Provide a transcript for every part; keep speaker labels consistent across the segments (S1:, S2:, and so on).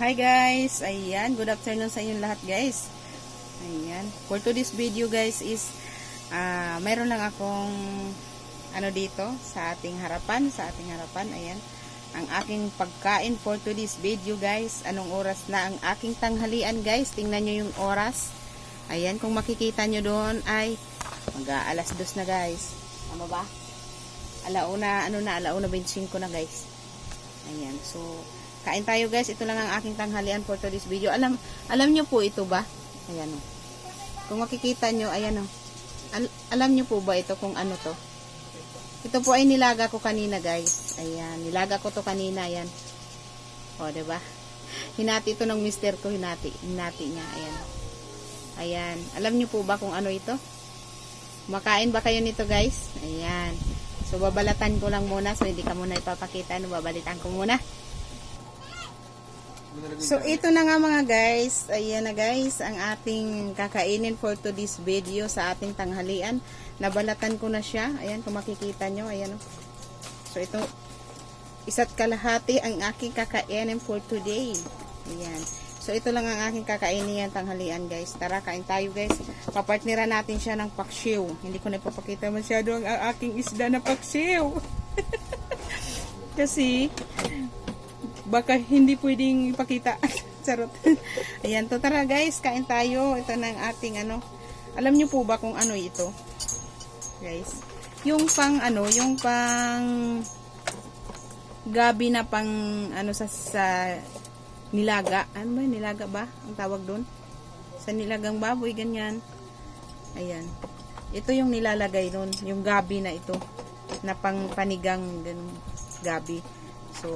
S1: Hi guys! Ayan, good afternoon sa inyong lahat guys. Ayan, for today's video guys is ah mayroon lang akong ano dito sa ating harapan, sa ating harapan, ayan. Ang aking pagkain for today's video guys. Anong oras na ang aking tanghalian guys? Tingnan nyo yung oras. Ayan, kung makikita nyo doon ay mag-aalas dos na guys. Ano ba? Alauna, ano na, alauna 25 na guys. Ayan, so Kain tayo guys. Ito lang ang aking tanghalian for today's video. Alam alam nyo po ito ba? Ayan o. Kung makikita nyo, ayan o. Al- alam nyo po ba ito kung ano to? Ito po ay nilaga ko kanina guys. Ayan. Nilaga ko to kanina. Ayan. O, ba diba? Hinati ito ng mister ko. Hinati. Hinati niya. Ayan. Ayan. Alam nyo po ba kung ano ito? Makain ba kayo nito guys? Ayan. So, babalatan ko lang muna. So, hindi ka muna ipapakita. Ano, babalitan ko muna. So, ito na nga mga guys. Ayan na guys, ang ating kakainin for today's video sa ating tanghalian. Nabalatan ko na siya. Ayan, kung makikita nyo. Ayan. So, ito, isa't kalahati ang aking kakainin for today. Ayan. So, ito lang ang aking kakainin yan tanghalian guys. Tara, kain tayo guys. Papartnera natin siya ng paksiw. Hindi ko na ipapakita masyado ang aking isda na paksiw. Kasi, baka hindi pwedeng ipakita. Charot. Ayan, to tara guys, kain tayo. Ito na ang ating ano. Alam nyo po ba kung ano ito? Guys. Yung pang ano, yung pang gabi na pang ano sa, sa nilaga. Ano ba? Nilaga ba? Ang tawag doon? Sa nilagang baboy, ganyan. Ayan. Ito yung nilalagay doon. Yung gabi na ito. Na pang panigang ganun, gabi. So,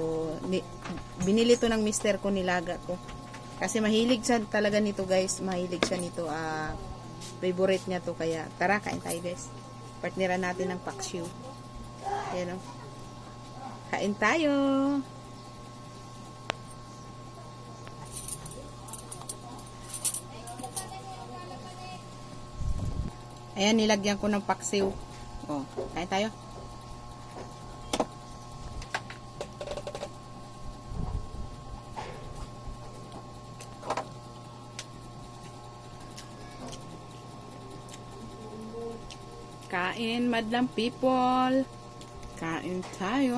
S1: ni, binili to ng mister ko, nilaga ko. Kasi mahilig siya talaga nito guys. Mahilig siya nito. ah favorite niya to. Kaya, tara, kain tayo guys. Partneran natin ng paksiw. Ayan o. Kain tayo. Ayan, nilagyan ko ng paksiw. Oh, kain tayo. Kain, madlang people. Kain tayo.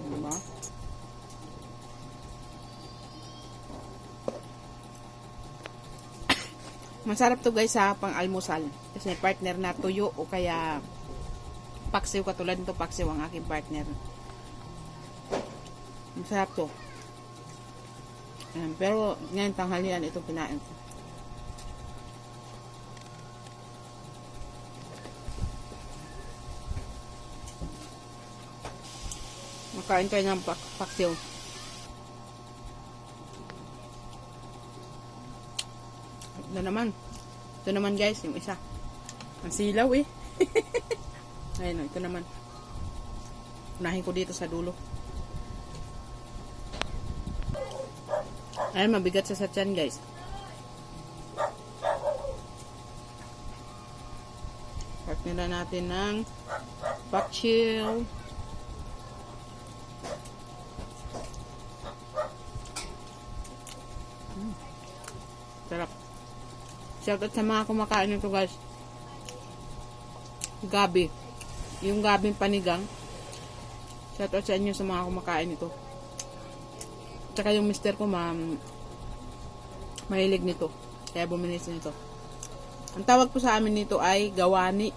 S1: Ano ba? Masarap to guys sa pang almusal. Kasi partner na tuyo o kaya paksiw katulad nito paksiw ang aking partner. Masarap to. Ayan, pero ngayon tanghalian ito kinain ko. Makain tayo ng pak paksiw. Ito naman. Ito naman guys, yung isa. Ang silaw eh. Ayun o, ito naman. Unahin ko dito sa dulo. Ayun, mabigat sa satyan guys. Partner na natin ng paksiw. Sarap. Shoutout sa mga kumakain nito guys. Gabi. Yung gabing panigang. Shoutout sa inyo sa mga kumakain nito. Tsaka yung mister ko ma'am mahilig nito. Kaya bumili siya nito. Ang tawag po sa amin nito ay gawani.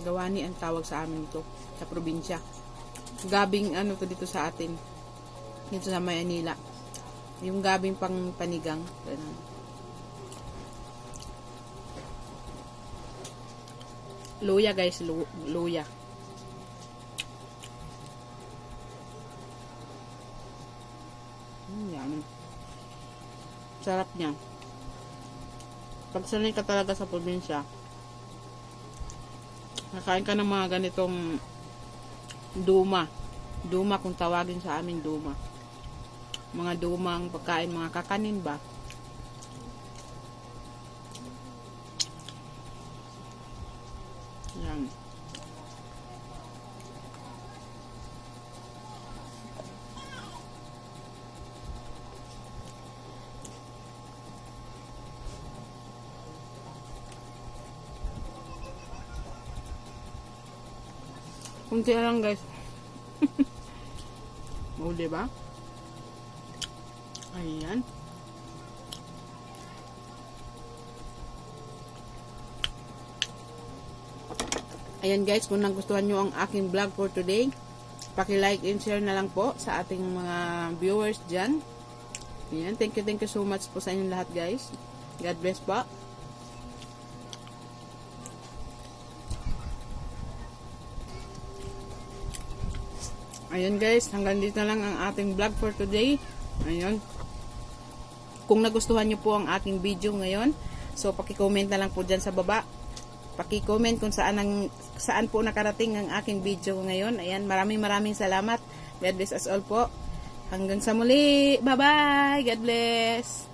S1: Gawani ang tawag sa amin nito sa probinsya. Gabing ano to dito sa atin. Dito sa Maynila. Yung gabing pang panigang. Ganun. Luya guys, lu- luya. Mm, yan. Sarap niya. Pag ka talaga sa probinsya, nakain ka ng mga ganitong duma. Duma kung tawagin sa amin duma. Mga dumang pagkain, mga kakanin ba? Yan. Kunti lang guys. Oh, o, diba? Ayan. Ayan. Guys, kung nagustuhan nyo ang aking vlog for today, paki-like and share na lang po sa ating mga viewers dyan. Ayan, thank you, thank you so much po sa inyong lahat guys. God bless po. Ayan guys, hanggang dito na lang ang ating vlog for today. Ayan. Kung nagustuhan nyo po ang aking video ngayon, so paki-comment na lang po dyan sa baba. Paki-comment kung saan, ang, saan po nakarating ang aking video ngayon. Ayan, maraming maraming salamat. God bless us all po. Hanggang sa muli. Bye-bye. God bless.